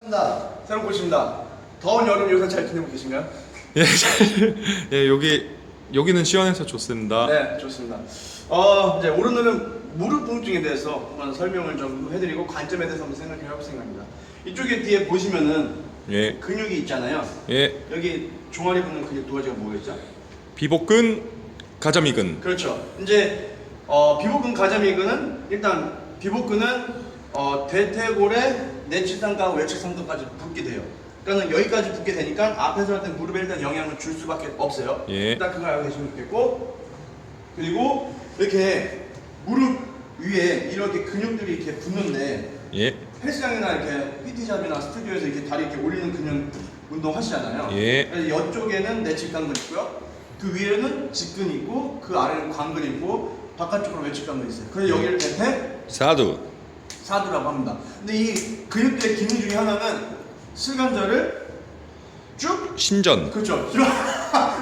반갑습니다. 새로운 곳입니다. 더운 여름 요새 잘 지내고 계신가요? 예, 잘- 예 여기 여기는 시원해서 좋습니다. 네, 좋습니다. 어, 이제 오늘은 무릎 통증에 대해서 한번 설명을 좀 해드리고 관점에 대해서 한번 생각해 볼 생각입니다. 이쪽에 뒤에 보시면은 예, 근육이 있잖아요. 예, 여기 종아리 붙는 근육 두 가지가 뭐겠죠? 비복근, 가자미근. 그렇죠. 이제 어, 비복근 가자미근은 일단 비복근은 어, 대퇴골의 내측상과 외측상도까지 붙게 돼요. 그러니까 여기까지 붙게 되니까 앞에서 할 때 무릎에 일단 영향을 줄 수밖에 없어요. 예. 일단 그걸 알고 계시면 좋겠고 그리고 이렇게 무릎 위에 이렇게 근육들이 이렇게 붙는데 예, 헬스장이나 이렇게 PT샵이나 스튜디오에서 이렇게 다리 이렇게 올리는 근육 운동 하시잖아요. 예. 그래서 이쪽에는 내측강근 있고요. 그 위에는 직근 있고 그 아래는 광근 있고 바깥쪽으로 외측강근 있어요. 그래서 여기를 대퇴 사두. 사두라고 합니다. 근데 이 근육들의 기능 중에 하나는 슬관절을 쭉 신전. 그렇죠. 쭉,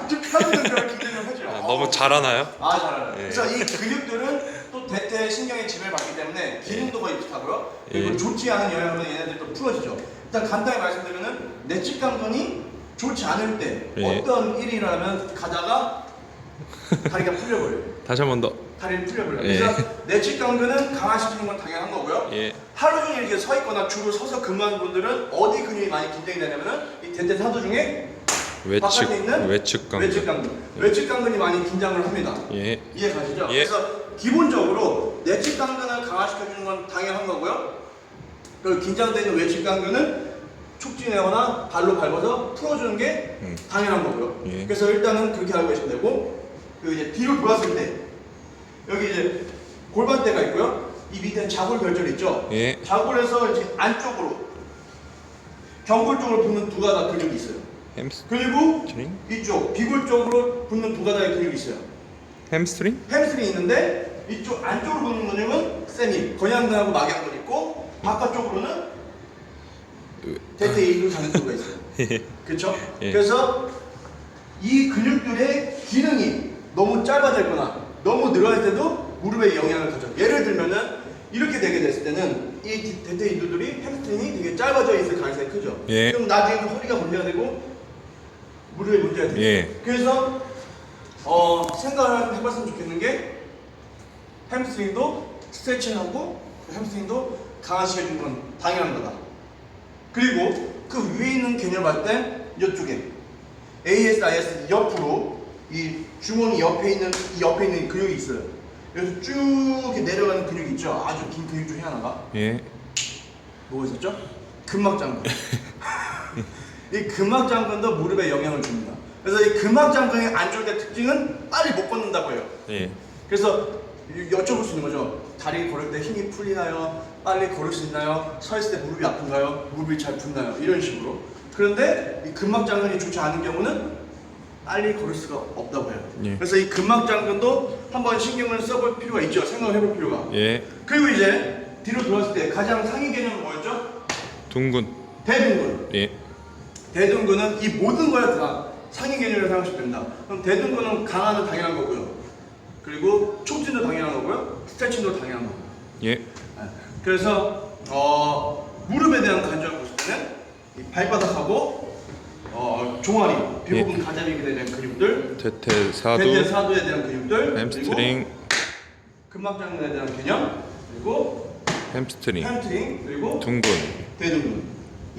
쭉 펴는 걸 기능을 하죠. 아, 너무 잘하나요? 아, 잘 알아요. 예. 그래서 이 근육들은 또 대퇴 신경의 지배를 받기 때문에 기능도 거의 비슷하고요. 그리고 예. 좋지 않은 영향으로 얘네들이 또 풀어지죠. 일단 간단히 말씀드리면은 내측강근이 좋지 않을 때 예. 어떤 일이 일어나면 가다가 다리가 풀려버려요. 다시 한 번 더. 다리를 풀려버려요. 예. 그래서 내측강근은 강화시키는 건 당연한 거고요. 예, 하루 종일 이렇게 서 있거나 주로 서서 근무하는 분들은 어디 근육이 많이 긴장이 되냐면은 이 대퇴 사두 중에 외측, 바깥에 있는 외측 강. 외측 강근. 외측 강근이 많이 긴장을 합니다. 예, 이해 가시죠? 예. 그래서 기본적으로 내측 강근을 강화시켜주는 건 당연한 거고요. 그리고 긴장되는 외측 강근은 촉진하거나 발로 밟아서 풀어주는 게 음. 당연한 거고요. 예. 그래서 일단은 그렇게 알고 계시면 되고, 그리고 이제 뒤로 돌았을 때 여기 이제 골반대가 있고요. 이 밑에 자골 결절 있죠? 예, 자골에서 이제 안쪽으로 경골 쪽으로 붙는 두 가닥 근육이 있어요. 그리고 이쪽 비골 쪽으로 붙는 두 가닥의 근육이 있어요. 햄스트링? 햄스트링이 있는데 이쪽 안쪽으로 붙는 근육은 세미 건양근하고 막양근 있고 바깥쪽으로는 대퇴 이루 장근도가 있어요. 그렇죠? 예. 그래서 이 근육들의 기능이 너무 짧아져 있거나 너무 늘어날 때도 무릎에 영향을 가져. 예를 들면은 이렇게 되게 됐을 때는 이 대퇴 인두들이 햄스트링이 되게 짧아져 있을 가능성이 크죠. 예. 그럼 나중에 허리가 문제가 되고 무릎에 문제가 돼요. 예. 그래서 어, 생각을 해봤으면 좋겠는 게 햄스트링도 스트레칭하고 햄스트링도 강화시켜주는 건 당연한 거다. 그리고 그 위에 있는 개념 할때 이쪽에 ASIS 옆으로 이 주머니 옆에 있는 이 옆에 있는 근육이 있어요. 여기서 쭉 이렇게 내려가는 근육이 있죠. 아주 긴 근육 중에 하나가 예, 뭐가 있었죠? 근막장근. 이 근막장근도 무릎에 영향을 줍니다. 그래서 이 근막장근의 안 좋을 때 특징은 빨리 못 걷는다고 해요. 예, 그래서 이- 여쭤볼 수 있는 거죠. 다리 걸을 때 힘이 풀리나요? 빨리 걸을 수 있나요? 서 있을 때 무릎이 아픈가요? 무릎이 잘 붓나요? 이런 식으로. 그런데 이 근막장근이 좋지 않은 경우는 빨리 걸을 수가 없다고 해요. 예. 그래서 이 근막 장근도 한번 신경을 써볼 필요가 있죠. 생각을 해볼 필요가. 예, 그리고 이제 뒤로 돌았을 때 가장 상위 개념은 뭐였죠? 둥근. 대둔근. 예, 대둔근은 이 모든 거에 다 상위 개념이라고 생각하시면 됩니다. 그럼 대둔근은 강화는 당연한 거고요. 그리고 촉진도 당연한 거고요. 스트레칭도 당연한 거고요. 예, 네. 그래서 어, 무릎에 대한 관절을 보실 때는 이 발바닥하고 어, 종아리, 비부분 가자미에 대한 근육들, 대퇴, 사두, 대퇴 사두에 대한 근육들, 햄스트링, 그리고 근막장근에 대한 개념, 그리고 햄스트링, 햄스트링, 그리고 둥근. 대둔근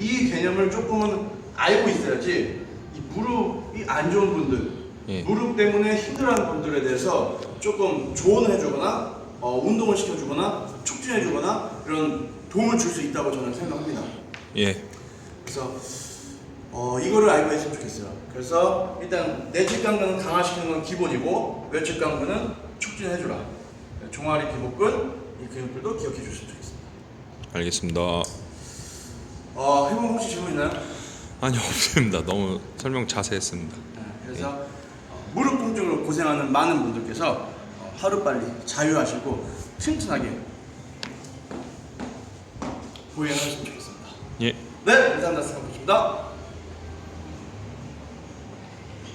이 개념을 조금은 알고 있어야지 이 무릎이 안 좋은 분들 예. 무릎 때문에 힘들어하는 분들에 대해서 조금 조언을 해주거나 어, 운동을 시켜주거나 촉진해주거나 이런 도움을 줄 수 있다고 저는 생각합니다 예, 그래서 어, 이거를 알고 있으면 좋겠어요 그래서 일단 내측 강근은 강화시키는 건 기본이고 외측 강근은 촉진해주라 종아리 기복근 이 근육들도 기억해 주셨으면 좋겠습니다 알겠습니다. 어, 해본 혹시 질문 있나요? 아니 없습니다. 너무 설명 자세했습니다. 네, 그래서 어, 무릎 통증으로 고생하는 많은 분들께서 어, 하루빨리 자유하시고 튼튼하게 보행하셨으면 좋겠습니다. 예. 네, 감사합니다. 수고하셨습니다.